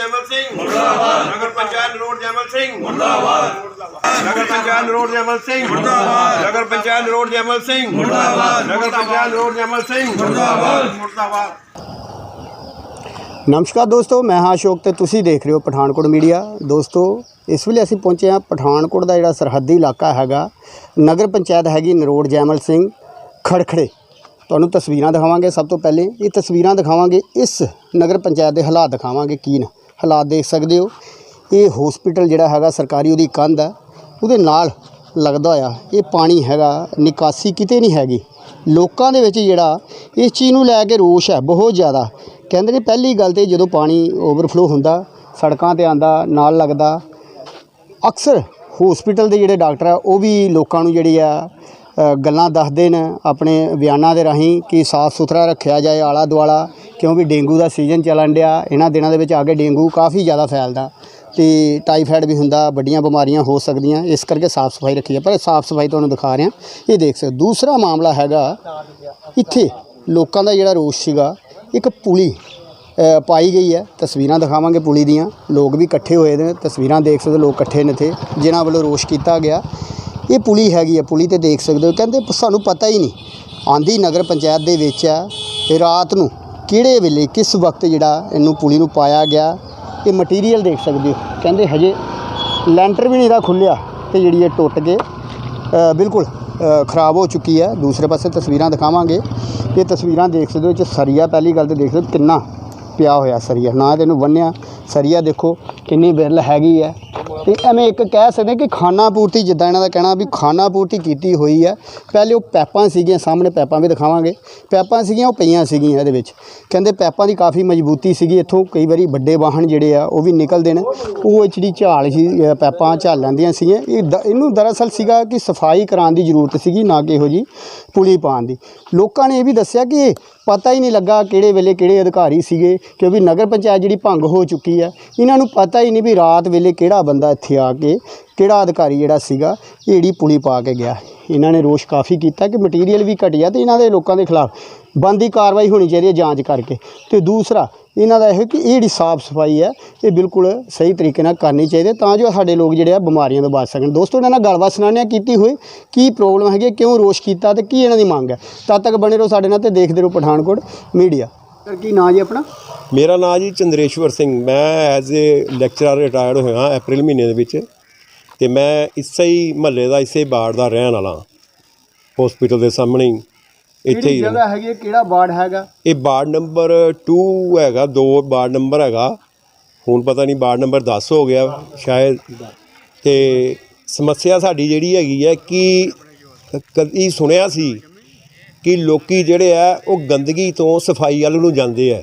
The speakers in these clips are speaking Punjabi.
ਜੈਮਲ ਸਿੰਘ। ਮੁਰਦਾਬਾਦ। ਨਗਰ ਪੰਚਾਇਤ ਰੋਡ ਜੈਮਲ ਸਿੰਘ। ਮੁਰਦਾਬਾਦ। ਨਗਰ ਪੰਚਾਇਤ ਰੋਡ ਜੈਮਲ ਸਿੰਘ। ਮੁਰਦਾਬਾਦ। ਨਗਰ ਪੰਚਾਇਤ ਰੋਡ ਜੈਮਲ ਸਿੰਘ। ਮੁਰਦਾਬਾਦ। ਨਗਰ ਪੰਚਾਇਤ ਰੋਡ ਜੈਮਲ ਸਿੰਘ। ਮੁਰਦਾਬਾਦ। ਮੁਰਦਾਬਾਦ। ਨਮਸਕਾਰ ਦੋਸਤੋ ਮੈਂ ਹਾਂ ਅਸ਼ੋਕ ਤੇ ਤੁਸੀਂ ਦੇਖ ਰਹੇ ਹੋ ਪਠਾਨਕੋਟ ਮੀਡੀਆ। ਦੋਸਤੋ ਇਸ ਵੇਲੇ ਅਸੀਂ ਪਹੁੰਚੇ ਹਾਂ ਪਠਾਨਕੋਟ ਦਾ ਜਿਹੜਾ ਸਰਹੱਦੀ ਇਲਾਕਾ ਹੈਗਾ ਨਗਰ ਪੰਚਾਇਤ ਹੈਗੀ ਨਰੋੜ ਜੈਮਲ ਸਿੰਘ ਖੜਖੜੇ। ਤੁਹਾਨੂੰ ਤਸਵੀਰਾਂ ਦਿਖਾਵਾਂਗੇ। ਸਭ ਤੋਂ ਪਹਿਲੇ ਇਹ ਤਸਵੀਰਾਂ ਦਿਖਾਵਾਂਗੇ ਇਸ ਨਗਰ ਪੰਚਾਇਤ ਦੇ ਹਾਲਾਤ ਦਿਖਾਵਾਂਗੇ ਕੀ ਨੇ। ਹਾਲਾਤ ਦੇਖ ਸਕਦੇ ਹੋ। ਇਹ ਹਸਪੀਟਲ ਜਿਹੜਾ ਹੈਗਾ ਸਰਕਾਰੀ ਉਹਦੀ ਕੰਧ ਹੈ। ਉਹਦੇ ਨਾਲ ਲੱਗਦਾ ਹੋਇਆ ਇਹ ਪਾਣੀ ਹੈਗਾ, ਨਿਕਾਸੀ ਕਿਤੇ ਨਹੀਂ ਹੈਗੀ। ਲੋਕਾਂ ਦੇ ਵਿੱਚ ਜਿਹੜਾ ਇਸ ਚੀਜ਼ ਨੂੰ ਲੈ ਕੇ ਰੋਸ਼ ਹੈ ਬਹੁਤ ਜ਼ਿਆਦਾ। ਕਹਿੰਦੇ ਨੇ ਪਹਿਲੀ ਗੱਲ ਤੇ ਜਦੋਂ ਪਾਣੀ ਓਵਰਫਲੋ ਹੁੰਦਾ, ਸੜਕਾਂ ਤੇ ਆਂਦਾ ਨਾਲ ਲੱਗਦਾ, ਅਕਸਰ ਹਸਪੀਟਲ ਦੇ ਜਿਹੜੇ ਡਾਕਟਰ ਆ, ਉਹ ਵੀ ਲੋਕਾਂ ਨੂੰ ਜਿਹੜੀ ਆ ਗੱਲਾਂ ਦੱਸਦੇ ਨੇ ਆਪਣੇ ਬਿਆਨਾਂ ਦੇ ਰਾਹੀਂ ਕਿ ਸਾਫ਼ ਸੁਥਰਾ ਰੱਖਿਆ ਜਾਏ ਆਲਾ ਦੁਆਲਾ ਕਿਉਂਕਿ ਡੇਂਗੂ ਦਾ ਸੀਜ਼ਨ ਚੱਲਣ ਡਿਆ ਇਹਨਾਂ ਦਿਨਾਂ ਦੇ ਵਿੱਚ ਆ ਕੇ ਡੇਂਗੂ ਕਾਫੀ ਜ਼ਿਆਦਾ ਫੈਲਦਾ ਤੇ ਟਾਈਫਾਇਡ ਵੀ ਹੁੰਦਾ ਵੱਡੀਆਂ ਬਿਮਾਰੀਆਂ ਹੋ ਸਕਦੀਆਂ ਇਸ ਕਰਕੇ ਸਾਫ਼ ਸਫ਼ਾਈ ਰੱਖੀ ਹੈ ਪਰ ਸਾਫ਼ ਸਫ਼ਾਈ ਤੁਹਾਨੂੰ ਦਿਖਾ ਰਿਹਾ ਇਹ ਦੇਖ ਸਕਦੇ ਦੂਸਰਾ ਮਾਮਲਾ ਹੈਗਾ ਇੱਥੇ ਲੋਕਾਂ ਦਾ ਜਿਹੜਾ ਰੋਸ਼ ਸੀਗਾ ਇੱਕ ਪੁਲੀ ਪਾਈ ਗਈ ਹੈ ਤਸਵੀਰਾਂ ਦਿਖਾਵਾਂਗੇ ਪੁਲੀ ਦੀਆਂ ਲੋਕ ਵੀ ਇਕੱਠੇ ਹੋਏ ਨੇ ਤਸਵੀਰਾਂ ਦੇਖ ਸਕਦੇ ਹੋ, ਲੋਕ ਇਕੱਠੇ ਨੇ ਇੱਥੇ ਜਿਨ੍ਹਾਂ ਵੱਲੋਂ ਰੋਸ਼ ਕੀਤਾ ਗਿਆ। ਇਹ ਪੁਲੀ ਹੈਗੀ ਹੈ ਪੁਲੀ ਤੇ ਦੇਖ ਸਕਦੇ ਹੋ। ਕਹਿੰਦੇ ਸਾਨੂੰ ਪਤਾ ਹੀ ਨਹੀਂ, ਆਂਦੀ ਨਗਰ ਪੰਚਾਇਤ ਦੇ ਵਿੱਚ ਹੈ ਰਾਤ ਨੂੰ ਕਿਹੜੇ ਵੇਲੇ, ਕਿਸ ਵਕਤ ਜਿਹੜਾ ਇਹਨੂੰ ਪੁਲੀ ਨੂੰ ਪਾਇਆ ਗਿਆ, ਇਹ ਮਟੀਰੀਅਲ ਦੇਖ ਸਕਦੇ ਹੋ। ਕਹਿੰਦੇ ਹਜੇ ਲੈਂਟਰ ਵੀ ਨਹੀਂ ਦਾ ਖੁੱਲਿਆ ਤੇ ਜਿਹੜੀ ਇਹ ਟੁੱਟ ਕੇ ਬਿਲਕੁਲ ਖਰਾਬ ਹੋ ਚੁੱਕੀ ਹੈ। ਦੂਸਰੇ ਪਾਸੇ ਤਸਵੀਰਾਂ ਦਿਖਾਵਾਂਗੇ। ਇਹ ਤਸਵੀਰਾਂ ਦੇਖ ਸਕਦੇ ਹੋ, ਇਹ 'ਚ ਸਰੀਆ ਪਹਿਲੀ ਗੱਲ ਤੇ ਦੇਖ ਸਕਦੇ ਹੋ, ਕਿੰਨਾ ਪਿਆ ਹੋਇਆ ਸਰੀਆ। ਨਾ ਇਹਨੂੰ ਬੰਨਿਆ, ਸਰੀਆ ਦੇਖੋ, ਕਿੰਨੀ ਬਿਰਲ ਹੈਗੀ ਹੈ। ਤੇ ਐਵੇਂ ਇੱਕ ਕਹਿ ਸਕਦੇ ਕਿ ਖਾਨਾ ਪੂਰਤੀ, ਜਿੱਦਾਂ ਇਹਨਾਂ ਦਾ ਕਹਿਣਾ ਵੀ ਖਾਨਾ ਪੂਰਤੀ ਕੀਤੀ ਹੋਈ ਹੈ। ਪਹਿਲੇ ਉਹ ਪੈਪਾਂ ਸੀਗੀਆਂ, ਸਾਹਮਣੇ ਪੈਪਾਂ ਵੀ ਦਿਖਾਵਾਂਗੇ। ਪੈਪਾਂ ਸੀਗੀਆਂ, ਉਹ ਪਈਆਂ ਸੀਗੀਆਂ ਇਹਦੇ ਵਿੱਚ। ਕਹਿੰਦੇ ਪੈਪਾਂ ਦੀ ਕਾਫੀ ਮਜ਼ਬੂਤੀ ਸੀਗੀ, ਇੱਥੋਂ ਕਈ ਵਾਰੀ ਵੱਡੇ ਵਾਹਨ ਜਿਹੜੇ ਆ, ਉਹ ਵੀ ਨਿਕਲਦੇ ਨੇ। ਉਹ ਜਿਹੜੀ ਝਾਲ ਸੀ ਪੈਪਾਂ ਝਾਲ ਲੈਂਦੀਆਂ ਸੀਗੀਆਂ। ਇਹ ਦ- ਇਹਨੂੰ ਦਰਅਸਲ ਸੀਗਾ ਕਿ ਸਫ਼ਾਈ ਕਰਾਉਣ ਦੀ ਜ਼ਰੂਰਤ ਸੀਗੀ, ਨਾ ਕਿ ਇਹੋ ਜੀ ਪੁਲੀ ਪਾਉਣ ਦੀ। ਲੋਕਾਂ ਨੇ ਇਹ ਵੀ ਦੱਸਿਆ ਕਿ ਇਹ ਪਤਾ ਹੀ ਨਹੀਂ ਲੱਗਾ ਕਿਹੜੇ ਵੇਲੇ ਕਿਹੜੇ ਅਧਿਕਾਰੀ ਸੀਗੇ, ਕਿਉਂਕਿ ਨਗਰ ਪੰਚਾਇਤ ਜਿਹੜੀ ਭੰਗ ਹੋ ਚੁੱਕੀ ਹੈ, ਇਹਨਾਂ ਨੂੰ ਪਤਾ ਹੀ ਨਹੀਂ ਵੀ ਰਾਤ ਵੇਲੇ ਕਿਹੜਾ ਬੰਦਾ ਇੱਥੇ ਆ ਕੇ ਕਿਹੜਾ ਅਧਿਕਾਰੀ ਜਿਹੜਾ ਸੀਗਾ, ਇਹ ਪੁਲੀ ਪਾ ਕੇ ਗਿਆ। ਇਹਨਾਂ ਨੇ ਰੋਸ਼ ਕਾਫੀ ਕੀਤਾ ਕਿ ਮਟੀਰੀਅਲ ਵੀ ਘਟਿਆ ਤੇ ਇਹਨਾਂ ਦੇ ਲੋਕਾਂ ਦੇ ਖਿਲਾਫ ਬੰਦੀ ਕਾਰਵਾਈ ਹੋਣੀ ਚਾਹੀਦੀ ਹੈ ਜਾਂਚ ਕਰਕੇ। ਤੇ ਦੂਸਰਾ, ਇਹਨਾਂ ਦਾ ਇਹ ਕਿ ਇਹ ਜਿਹੜੀ ਸਾਫ਼ ਸਫ਼ਾਈ ਹੈ, ਇਹ ਬਿਲਕੁਲ ਸਹੀ ਤਰੀਕੇ ਨਾਲ ਕਰਨੀ ਚਾਹੀਦੀ ਹੈ ਤਾਂ ਜੋ ਸਾਡੇ ਲੋਕ ਜਿਹੜੇ ਆ ਬਿਮਾਰੀਆਂ ਤੋਂ ਬਚ ਸਕਣ। ਦੋਸਤੋ, ਇਹਨਾਂ ਨਾਲ ਗੱਲਬਾਤ ਸੁਣਾਉਂਦੇ ਹਾਂ, ਕੀਤੀ ਹੋਈ ਕੀ ਪ੍ਰੋਬਲਮ ਹੈਗੀ, ਕਿਉਂ ਰੋਸ਼ ਕੀਤਾ ਤੇ ਕੀ ਇਹਨਾਂ ਦੀ ਮੰਗ ਹੈ। ਤਦ ਤੱਕ ਬਣੇ ਰਹੋ ਸਾਡੇ ਨਾਲ ਤੇ ਦੇਖਦੇ ਰਹੋ ਪਠਾਨਕੋਟ ਮੀਡੀਆ। ਸਰ, ਕੀ ਨਾਂ ਜੀ ਆਪਣਾ? ਮੇਰਾ ਨਾਂ ਜੀ ਚੰਦਰੇਸ਼ਵਰ ਸਿੰਘ। ਮੈਂ ਐਜ਼ ਅ ਲੈਕਚਰਰ ਰਿਟਾਇਰਡ ਹੋਇਆ ਅਪ੍ਰੈਲ ਮਹੀਨੇ ਦੇ ਵਿੱਚ। ਤੇ ਮੈਂ ਇਸੇ ਹੀ ਮਹੱਲੇ ਦਾ ਇਸੇ ਬਾੜ ਦਾ ਰਹਿਣ ਵਾਲਾ ਹਸਪੀਟਲ ਦੇ ਸਾਹਮਣੇ ਹੀ ਇੱਥੇ ਕਿਹੜੀ ਹੀ ਜਗ੍ਹਾ ਹੈਗੀ ਹੈ, ਕਿਹੜਾ ਵਾਰਡ ਹੈਗਾ? ਇਹ ਵਾਰਡ ਨੰਬਰ 2 ਹੈਗਾ ਦੋ ਵਾਰਡ ਨੰਬਰ ਹੈਗਾ। ਹੁਣ ਪਤਾ ਨਹੀਂ ਵਾਰਡ ਨੰਬਰ 10 ਹੋ ਗਿਆ ਸ਼ਾਇਦ। ਤੇ ਸਮੱਸਿਆ ਸਾਡੀ ਜਿਹੜੀ ਹੈਗੀ ਹੈ ਕਿ ਕਦੀ ਸੁਣਿਆ ਸੀ ਕਿ ਲੋਕੀ ਜਿਹੜੇ ਆ ਉਹ ਗੰਦਗੀ ਤੋਂ ਸਫ਼ਾਈ ਵੱਲ ਨੂੰ ਜਾਂਦੇ ਆ।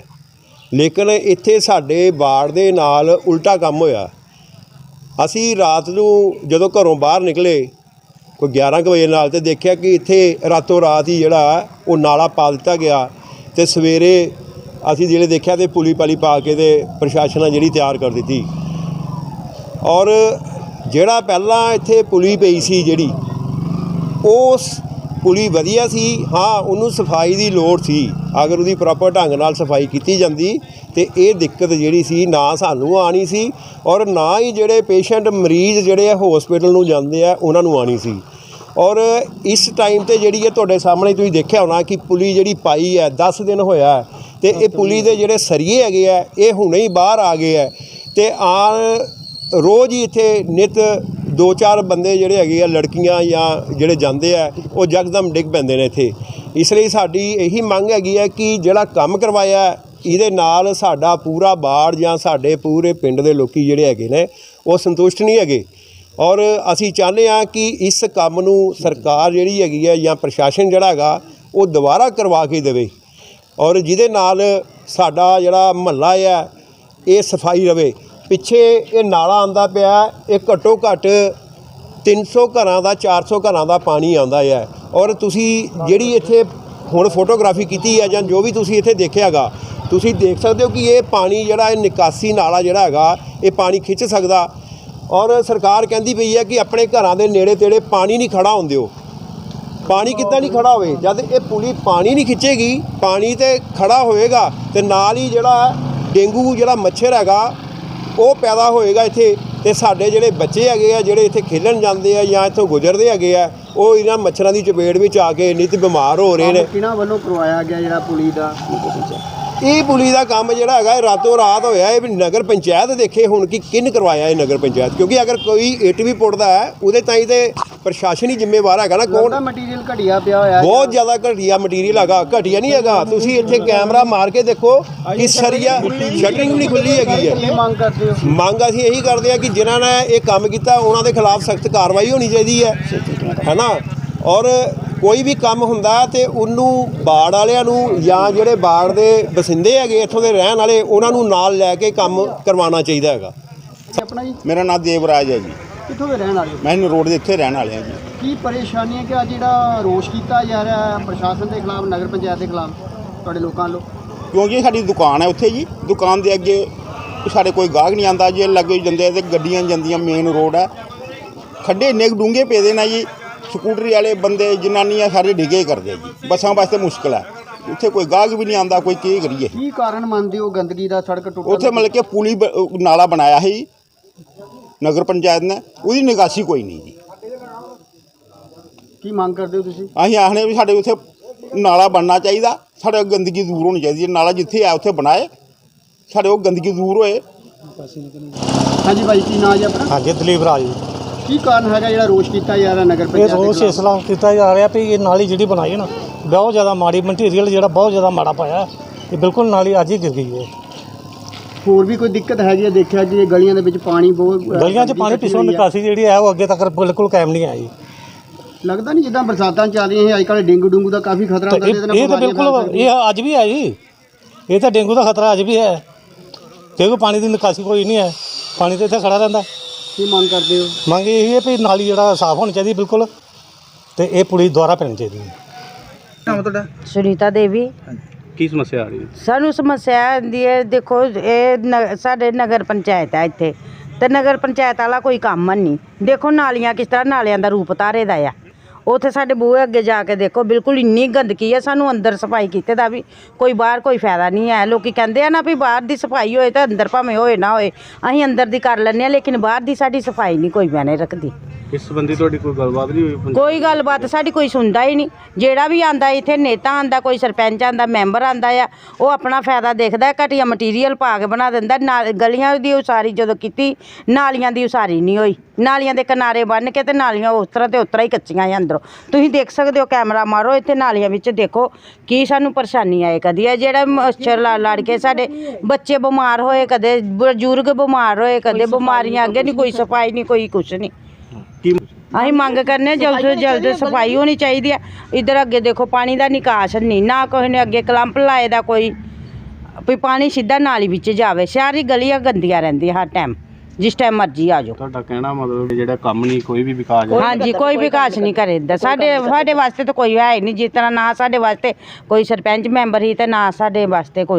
ਲੇਕਿਨ ਇੱਥੇ ਸਾਡੇ ਵਾਰਡ ਦੇ ਨਾਲ ਉਲਟਾ ਕੰਮ ਹੋਇਆ। ਅਸੀਂ ਰਾਤ ਨੂੰ ਜਦੋਂ ਘਰੋਂ ਬਾਹਰ ਨਿਕਲੇ, ਕੋਈ 11 ਕੁ ਵਜੇ ਨਾਲ ਤੇ ਦੇਖਿਆ ਕਿ ਇੱਥੇ ਰਾਤੋਂ ਰਾਤ ਹੀ ਜਿਹੜਾ ਉਹ ਨਾਲਾ ਪਾ ਦਿੱਤਾ ਗਿਆ ਤੇ ਸਵੇਰੇ ਅਸੀਂ ਜਿਹੜੇ ਦੇਖਿਆ ਤੇ ਪੁਲੀ ਪਾਲੀ ਪਾ ਕੇ ਤੇ ਪ੍ਰਸ਼ਾਸਨ ਨੇ ਜਿਹੜੀ ਤਿਆਰ ਕਰ ਦਿੱਤੀ। ਔਰ ਜਿਹੜਾ ਪਹਿਲਾਂ ਇੱਥੇ ਪੁਲੀ ਪਈ ਸੀ ਜਿਹੜੀ, ਉਸ ਪੁਲੀ ਵਧੀਆ ਸੀ ਹਾਂ ਉਹਨੂੰ ਸਫ਼ਾਈ ਦੀ ਲੋੜ ਸੀ। ਅਗਰ ਉਹਦੀ ਪ੍ਰੋਪਰ ਢੰਗ ਨਾਲ ਸਫ਼ਾਈ ਕੀਤੀ ਜਾਂਦੀ ਤੇ ਇਹ ਦਿੱਕਤ ਜਿਹੜੀ ਸੀ ਨਾ ਸਾਨੂੰ ਆਣੀ ਸੀ ਔਰ ਨਾ ਹੀ ਜਿਹੜੇ ਪੇਸ਼ੈਂਟ ਮਰੀਜ਼ ਜਿਹੜੇ ਆ ਹਸਪੀਟਲ ਨੂੰ ਜਾਂਦੇ ਆ ਉਹਨਾਂ ਨੂੰ ਆਣੀ ਸੀ। ਔਰ ਇਸ ਟਾਈਮ ਤੇ ਜਿਹੜੀ ਹੈ ਤੁਹਾਡੇ ਸਾਹਮਣੇ ਤੁਸੀਂ ਦੇਖਿਆ ਹੋਣਾ ਕਿ ਪੁਲੀ ਜਿਹੜੀ ਪਾਈ ਹੈ 10 ਦਿਨ ਹੋਇਆ ਤੇ ਇਹ ਪੁਲੀ ਦੇ ਜਿਹੜੇ ਸਰੀਏ ਹੈਗੇ ਆ ਇਹ ਹੁਣੇ ਹੀ ਬਾਹਰ ਆ ਗਏ ਆ। ਤੇ ਆ ਰੋਜ਼ ਹੀ ਇੱਥੇ ਨਿਤ ਦੋ ਚਾਰ ਬੰਦੇ ਜਿਹੜੇ ਹੈਗੇ ਆ, ਲੜਕੀਆਂ ਜਾਂ ਜਿਹੜੇ ਜਾਂਦੇ ਆ, ਉਹ ਜਕਦਮ ਡਿੱਗ ਪੈਂਦੇ ਨੇ ਇੱਥੇ। ਇਸ ਲਈ ਸਾਡੀ ਇਹੀ ਮੰਗ ਹੈਗੀ ਹੈ ਕਿ ਜਿਹੜਾ ਕੰਮ ਕਰਵਾਇਆ, ਇਹਦੇ ਨਾਲ ਸਾਡਾ ਪੂਰਾ ਬਾੜ ਜਾਂ ਸਾਡੇ ਪੂਰੇ ਪਿੰਡ ਦੇ ਲੋਕੀ ਜਿਹੜੇ ਹੈਗੇ ਨੇ, ਉਹ ਸੰਤੁਸ਼ਟ ਨਹੀਂ ਹੈਗੇ। ਔਰ ਅਸੀਂ ਚਾਹੁੰਦੇ ਹਾਂ ਕਿ ਇਸ ਕੰਮ ਨੂੰ ਸਰਕਾਰ ਜਿਹੜੀ ਹੈਗੀ ਹੈ ਜਾਂ ਪ੍ਰਸ਼ਾਸਨ ਜਿਹੜਾ ਹੈਗਾ, ਉਹ ਦੁਬਾਰਾ ਕਰਵਾ ਕੇ ਦੇਵੇ। ਔਰ ਜਿਹਦੇ ਨਾਲ ਸਾਡਾ ਜਿਹੜਾ ਮਹੱਲਾ ਹੈ ਇਹ ਸਫ਼ਾਈ ਰਵੇ। ਪਿੱਛੇ ਇਹ ਨਾਲਾ ਆਂਦਾ ਪਿਆ, ਇਹ ਘੱਟੋ ਘੱਟ 300 ਘਰਾਂ ਦਾ 400 ਘਰਾਂ ਦਾ ਪਾਣੀ ਆਉਂਦਾ ਹੈ ਔਰ ਤੁਸੀਂ ਜਿਹੜੀ ਇੱਥੇ ਹੁਣ ਫੋਟੋਗ੍ਰਾਫੀ ਕੀਤੀ ਹੈ ਜਾਂ ਜੋ ਵੀ ਤੁਸੀਂ ਇੱਥੇ ਦੇਖਿਆਗਾ, ਤੁਸੀਂ ਦੇਖ ਸਕਦੇ ਹੋ ਕਿ ਇਹ ਪਾਣੀ ਜਿਹੜਾ, ਇਹ ਨਿਕਾਸੀ ਨਾਲਾ ਜਿਹੜਾ ਹੈਗਾ, ਇਹ ਪਾਣੀ ਖਿੱਚ ਸਕਦਾ। ਔਰ ਸਰਕਾਰ ਕਹਿੰਦੀ ਪਈ ਹੈ ਕਿ ਆਪਣੇ ਘਰਾਂ ਦੇ ਨੇੜੇ ਤੇੜੇ ਪਾਣੀ ਨਹੀਂ ਖੜਾ ਹੋਣ ਦਿਓ। ਪਾਣੀ ਕਿੱਦਾਂ ਨਹੀਂ ਖੜਾ ਹੋਵੇ? ਜਦ ਇਹ ਪੁਲੀ ਪਾਣੀ ਨਹੀਂ ਖਿੱਚੇਗੀ, ਪਾਣੀ ਤੇ ਖੜਾ ਹੋਵੇਗਾ ਤੇ ਨਾਲ ਹੀ ਜਿਹੜਾ ਡੇਂਗੂ ਜਿਹੜਾ ਮੱਛਰ ਹੈਗਾ ਉਹ ਪੈਦਾ ਹੋਏਗਾ ਇੱਥੇ ਤੇ ਸਾਡੇ ਜਿਹੜੇ ਬੱਚੇ ਹੈਗੇ ਆ ਜਿਹੜੇ ਇੱਥੇ ਖੇਡਣ ਜਾਂਦੇ ਆ ਜਾਂ ਇੱਥੋਂ ਗੁਜ਼ਰਦੇ ਹੈਗੇ ਆ ਉਹ ਇਹਨਾਂ ਮੱਛਰਾਂ ਦੀ ਚਪੇੜ ਵਿੱਚ ਆ ਕੇ ਨਿਤ ਬਿਮਾਰ ਹੋ ਰਹੇ ਨੇ। ਕਿਹਨਾਂ ਵੱਲੋਂ ਕਰਵਾਇਆ ਗਿਆ ਜਿਹੜਾ ਪੁਲੀ ਦਾ। ਇਹ ਪੁਲੀ ਦਾ ਕੰਮ ਜਿਹੜਾ ਹੈਗਾ ਇਹ ਰਾਤੋਂ ਰਾਤ ਹੋਇਆ ਇਹ ਵੀ ਨਗਰ ਪੰਚਾਇਤ ਦੇਖੇ ਹੁਣ ਕਿ ਕਿੰਨ ਕਰਵਾਇਆ ਇਹ ਨਗਰ ਪੰਚਾਇਤ? ਕਿਉਂਕਿ ਅਗਰ ਕੋਈ ਇੱਟ ਵੀ ਪੁੱਟਦਾ ਹੈ ਉਹਦੇ ਤਾਈਂ ਤੇ ਪ੍ਰਸ਼ਾਸਨ ਹੀ ਜ਼ਿੰਮੇਵਾਰ ਹੈਗਾ ਨਾ ਕੌਣ ਮਟੀਰੀਅਲ ਘਟਿਆ ਪਿਆ ਹੋਇਆ ਹੈ। ਬਹੁਤ ਜ਼ਿਆਦਾ ਘਟੀਆ ਮਟੀਰੀਅਲ ਹੈਗਾ ਘਟੀਆ ਨਹੀਂ ਹੈਗਾ। ਤੁਸੀਂ ਇੱਥੇ ਕੈਮਰਾ ਮਾਰ ਕੇ ਦੇਖੋ ਕਿ ਸਰੀਆ ਸ਼ਟਰਿੰਗ ਨਹੀਂ ਖੁੱਲੀ ਹੈਗੀ ਕੀ ਹੈ ਮੰਗ ਕਰਦੇ ਹੋ? ਮੰਗ ਅਸੀਂ ਇਹੀ ਕਰਦੇ ਹਾਂ ਕਿ ਜਿਨ੍ਹਾਂ ਨੇ ਇਹ ਕੰਮ ਕੀਤਾ ਉਹਨਾਂ ਦੇ ਖਿਲਾਫ ਸਖਤ ਕਾਰਵਾਈ ਹੋਣੀ ਚਾਹੀਦੀ ਹੈ। ਹੈਨਾ ਔਰ ਕੋਈ ਵੀ ਕੰਮ ਹੁੰਦਾ ਤੇ ਉਹਨੂੰ ਬਾੜ ਵਾਲਿਆਂ ਨੂੰ ਜਾਂ ਜਿਹੜੇ ਬਾੜ ਦੇ ਵਸਿੰਦੇ ਹੈਗੇ ਇੱਥੋਂ ਦੇ ਰਹਿਣ ਵਾਲੇ ਉਹਨਾਂ ਨੂੰ ਨਾਲ ਲੈ ਕੇ ਕੰਮ ਕਰਵਾਉਣਾ ਚਾਹੀਦਾ ਹੈਗਾ। ਆਪਣਾ ਜੀ? ਮੇਰਾ ਨਾਮ ਦੇਵਰਾਜ ਹੈ ਜੀ। ਕਿੱਥੋਂ ਦੇ ਰਹਿਣ ਵਾਲੇ ਹੋ? ਮੈਂ ਇਹਨੂੰ ਰੋਡ ਦੇ ਇੱਥੇ ਰਹਿਣ ਵਾਲੇ ਹਾਂ ਜੀ। ਕੀ ਪਰੇਸ਼ਾਨੀ ਹੈ ਕਿ ਆ ਜਿਹੜਾ ਰੋਸ਼ ਕੀਤਾ ਜਾ ਰਿਹਾ ਹੈ ਪ੍ਰਸ਼ਾਸਨ ਦੇ ਖਿਲਾਫ ਨਗਰ ਪੰਚਾਇਤ ਦੇ ਖਿਲਾਫ ਤੁਹਾਡੇ ਲੋਕਾਂ ਵੱਲੋਂ? ਕਿਉਂਕਿ ਸਾਡੀ ਦੁਕਾਨ ਹੈ ਉੱਥੇ ਜੀ। ਦੁਕਾਨ ਦੇ ਅੱਗੇ ਸਾਡੇ ਕੋਈ ਗਾਹਕ ਨਹੀਂ ਆਂਦਾ ਜੇ ਲੱਗੇ ਜਾਂਦੇ ਆ ਤੇ ਗੱਡੀਆਂ ਜਾਂਦੀਆਂ ਮੇਨ ਰੋਡ ਹੈ। ਖੱਡੇ ਇੰਨੇ ਕੁ ਡੂੰਘੇ ਪਏ ਦੇ ਨਾ ਜੀ। ਸਕੂਟਰੀ ਵਾਲੇ ਬੰਦੇ ਜਨਾਨੀਆਂ ਸਾਰੇ ਡਿਗੇ ਕਰਦੇ ਜੀ। ਬੱਸਾਂ ਵਾਸਤੇ ਮੁਸ਼ਕਲ ਹੈ ਉੱਥੇ ਕੋਈ ਗਾਹਕ ਵੀ ਨਹੀਂ ਆਂਦਾ ਕੋਈ ਕੀ ਕਰੀਏ। ਕੀ ਕਾਰਨ ਮੰਨਦੇ ਹੋ ਗੰਦਗੀ ਦਾ ਸੜਕ ਟੁੱਟਣ ਉੱਥੇ ਮਤਲਬ ਕਿ ਪੁਲੀ ਬ- ਅਹ ਨਾਲਾ ਬਣਾਇਆ ਸੀ। ਨਗਰ ਪੰਚਾਇਤ ਨੇ। ਉਹਦੀ ਨਿਕਾਸੀ ਕੋਈ ਨਹੀਂ ਜੀ। ਕੀ ਮੰਗ ਕਰਦੇ ਹੋ ਤੁਸੀਂ? ਅਸੀਂ ਆਖਨੇ ਵੀ ਸਾਡੇ ਉੱਥੇ ਨਾਲਾ ਬਣਨਾ ਚਾਹੀਦਾ। ਸਾਡੇ ਗੰਦਗੀ ਦੂਰ ਹੋਣੀ ਚਾਹੀਦੀ ਹੈ। ਨਾਲਾ ਜਿੱਥੇ ਆ ਉੱਥੇ ਬਣਾਏ। ਸਾਡੇ ਉਹ ਗੰਦਗੀ ਦੂਰ ਹੋਏ। ਹਾਂਜੀ ਭਾਈ ਕੀ ਨਾਂ ਜੀ ਆਪਣਾ? ਹਾਂਜੀ ਦਲੀਪ ਰਾਜ ਜੀ। ਕੀ ਕਾਰਨ ਹੈਗਾ ਜਿਹੜਾ ਰੋਸ਼ ਕੀਤਾ ਜਾ ਰਿਹਾ ਨਗਰ ਇਹ ਪੰਚਾਇਤ ਦੇ ਰੋਸ ਖਿਲਾਫ? ਇਸ ਤਰ੍ਹਾਂ ਕੀਤਾ ਜਾ ਰਿਹਾ ਵੀ ਇਹ ਨਾਲੀ ਜਿਹੜੀ ਬਣਾਈ ਹੈ ਨਾ ਬਹੁਤ ਜ਼ਿਆਦਾ ਮਾੜੀ ਮਟੀਰੀਅਲ ਜਿਹੜਾ ਬਹੁਤ ਜ਼ਿਆਦਾ ਮਾੜਾ ਪਾਇਆ ਹੈ। ਇਹ ਬਿਲਕੁਲ ਨਾਲੀ ਅੱਜ ਹੀ ਗਿਰ ਗਈ ਹੈ। ਹੋਰ ਵੀ ਕੋਈ ਦਿੱਕਤ ਹੈਗੀ ਹੈ? ਦੇਖਿਆ ਕਿ ਇਹ ਗਲੀਆਂ ਦੇ ਵਿੱਚ ਪਾਣੀ ਬਹੁਤ ਗਲੀਆਂ 'ਚ ਪਾਣੀ ਪਿੱਛੋਂ। ਨਿਕਾਸੀ ਜਿਹੜੀ ਹੈ ਉਹ ਅੱਗੇ ਤੱਕ ਬਿਲਕੁਲ ਕਾਇਮ ਨਹੀਂ ਆਈ। ਲੱਗਦਾ ਨਹੀਂ ਜਿੱਦਾਂ ਬਰਸਾਤਾਂ ਚੱਲ ਰਹੀਆਂ ਹੈ ਅੱਜ ਕੱਲ੍ਹ ਡੇਂਗੂ ਡੂੰਗੂ ਦਾ ਕਾਫੀ ਖਤਰਾ ਤਾਂ ਹੁੰਦਾ ਇਹ ਜਿਹਦੇ ਨਾਲ ਇਹ ਤਾਂ ਬਿਮਾਰੀਆਂ ਫੈਲ ਬਿਲਕੁਲ ਸਕਦੀਆਂ। ਇਹ ਅੱਜ ਵੀ ਹੈ ਜੀ ਇਹ ਤਾਂ ਡੇਂਗੂ ਦਾ ਖਤਰਾ ਅੱਜ ਵੀ ਹੈ। ਕਿਉਂਕਿ ਪਾਣੀ ਦੀ ਨਿਕਾਸੀ ਕੋਈ ਨਹੀਂ ਹੈ। ਪਾਣੀ ਤਾਂ ਇੱਥੇ ਖੜਾ ਰਹਿੰਦਾ। ਕੀ ਮੰਗ ਕਰਦੇ ਹੋ? ਮੰਗ ਇਹ ਹੈ ਵੀ ਨਾਲੀ ਜਿਹੜਾ ਸਾਫ਼ ਹੋਣੀ ਚਾਹੀਦੀ ਬਿਲਕੁਲ ਤੇ ਇਹ ਪੁਲੀ ਦੁਆਰਾ ਪੈਣੀ ਚਾਹੀਦੀ ਹੈ। ਸੁਨੀਤਾ ਦੇਵੀ। ਕੀ ਸਮੱਸਿਆ ਆ ਰਹੀ ਹੈ? ਸਾਨੂੰ ਸਮੱਸਿਆ ਆਉਂਦੀ ਹੈ ਦੇਖੋ ਇਹ ਨ- ਸਾਡੇ ਨਗਰ ਪੰਚਾਇਤ ਹੈ ਇੱਥੇ ਤੇ ਨਗਰ ਪੰਚਾਇਤ ਵਾਲਾ ਕੋਈ ਕੰਮ ਨਹੀਂ। ਦੇਖੋ ਨਾਲੀਆਂ ਕਿਸ ਤਰ੍ਹਾਂ ਨਾਲਿਆਂ ਦਾ ਰੂਪ ਧਾਰੇ ਦਾ ਆ। ਉੱਥੇ ਸਾਡੇ ਬੂਹੇ ਅੱਗੇ ਜਾ ਕੇ ਦੇਖੋ ਬਿਲਕੁਲ ਇੰਨੀ ਗੰਦਗੀ ਹੈ ਸਾਨੂੰ ਅੰਦਰ ਸਫ਼ਾਈ ਕੀਤੇ ਦਾ ਵੀ ਕੋਈ ਬਾਹਰ ਕੋਈ ਫਾਇਦਾ ਨਹੀਂ ਹੈ। ਲੋਕੀ ਕਹਿੰਦੇ ਆ ਨਾ ਵੀ ਬਾਹਰ ਦੀ ਸਫ਼ਾਈ ਹੋਏ ਤਾਂ ਅੰਦਰ ਭਾਵੇਂ ਹੋਏ ਨਾ ਹੋਏ ਅਸੀਂ ਅੰਦਰ ਦੀ ਕਰ ਲੈਂਦੇ ਹਾਂ ਲੇਕਿਨ ਬਾਹਰ ਦੀ ਸਾਡੀ ਸਫ਼ਾਈ ਨਹੀਂ ਕੋਈ ਮੈਨੇ ਰੱਖਦੀ। ਇਸ ਸੰਬੰਧੀ ਤੁਹਾਡੀ ਕੋਈ ਗੱਲਬਾਤ ਨਹੀਂ ਹੋਈ ਕੋਈ ਗੱਲਬਾਤ ਸਾਡੀ ਕੋਈ ਸੁਣਦਾ ਹੀ ਨਹੀਂ। ਜਿਹੜਾ ਵੀ ਆਂਦਾ ਇੱਥੇ ਨੇਤਾ ਆਂਦਾ ਕੋਈ ਸਰਪੰਚ ਆਂਦਾ ਮੈਂਬਰ ਆਂਦਾ ਆ ਉਹ ਆਪਣਾ ਫਾਇਦਾ ਦੇਖਦਾ ਘਟੀਆ ਮਟੀਰੀਅਲ ਪਾ ਕੇ ਬਣਾ ਦਿੰਦਾ ਨਾਲ ਗਲੀਆਂ ਦੀ ਉਸਾਰੀ ਜਦੋਂ ਕੀਤੀ ਨਾਲੀਆਂ ਦੀ ਉਸਾਰੀ ਨਹੀਂ ਹੋਈ। ਨਾਲੀਆਂ ਦੇ ਕਿਨਾਰੇ ਬੰਨ ਕੇ ਤੇ ਨਾਲੀਆਂ ਉਸ ਤਰ੍ਹਾਂ ਤੇ ਉਸ ਤਰ੍ਹਾਂ ਹੀ ਕੱਚੀਆਂ ਆ ਅੰਦਰੋਂ। ਤੁਸੀਂ ਦੇਖ ਸਕਦੇ ਹੋ ਕੈਮਰਾ ਮਾਰੋ ਇੱਥੇ ਨਾਲੀਆਂ ਵਿੱਚ ਦੇਖੋ ਕੀ ਸਾਨੂੰ ਪਰੇਸ਼ਾਨੀ ਆਏ। ਕਦੀ ਹੈ ਜਿਹੜਾ ਮੱਛਰ ਲੜ ਲੜ ਕੇ ਸਾਡੇ ਬੱਚੇ ਬਿਮਾਰ ਹੋਏ ਕਦੇ ਬਜ਼ੁਰਗ ਬਿਮਾਰ ਹੋਏ ਕਦੇ ਬਿਮਾਰੀਆਂ ਅੱਗੇ ਨਹੀਂ ਕੋਈ ਸਫ਼ਾਈ ਨਹੀਂ ਕੋਈ ਕੁਛ ਨਹੀਂ। ਅਸੀਂ ਮੰਗ ਕਰਨੇ ਜਲਦ ਤੋਂ ਜਲਦ ਸਫ਼ਾਈ ਹੋਣੀ ਚਾਹੀਦੀ ਹੈ ਇਧਰ ਅੱਗੇ ਦੇਖੋ ਪਾਣੀ ਦਾ ਨਿਕਾਸ ਨਹੀਂ ਨਾ ਕੋਈ ਨੇ ਅੱਗੇ ਕਲੰਪ ਲਾਏ ਦਾ ਕੋਈ। ਵੀ ਪਾਣੀ ਸਿੱਧਾ ਨਾਲੀ ਵਿੱਚ ਜਾਵੇ ਸਾਰੀ ਗਲੀਆਂ ਗੰਦੀਆਂ ਰਹਿੰਦੀਆਂ ਹਰ ਟਾਈਮ ਜਿਸ ਟਾਈਮ ਮਰਜ਼ੀ ਆ ਜਾਓ। ਤੁਹਾਡਾ ਕਹਿਣਾ ਮਤਲਬ ਜਿਹੜਾ ਕੰਮ ਨਹੀਂ ਕੋਈ ਵੀ ਵਿਕਾਸ ਹਾਂਜੀ ਕੋਈ ਵਿਕਾਸ ਨਹੀਂ ਕਰੇ। ਸਾਡੇ ਸਾਡੇ ਵਾਸਤੇ ਤਾਂ ਕੋਈ ਹੈ ਹੀ ਨਹੀਂ। ਜਿਸ ਤਰ੍ਹਾਂ ਨਾ ਸਾਡੇ ਵਾਸਤੇ ਕੋਈ ਸਰਪੰਚ ਮੈਂਬਰ ਹੀ ਤੇ ਨਾ ਸਾਡੇ ਵਾਸਤੇ ਕੋਈ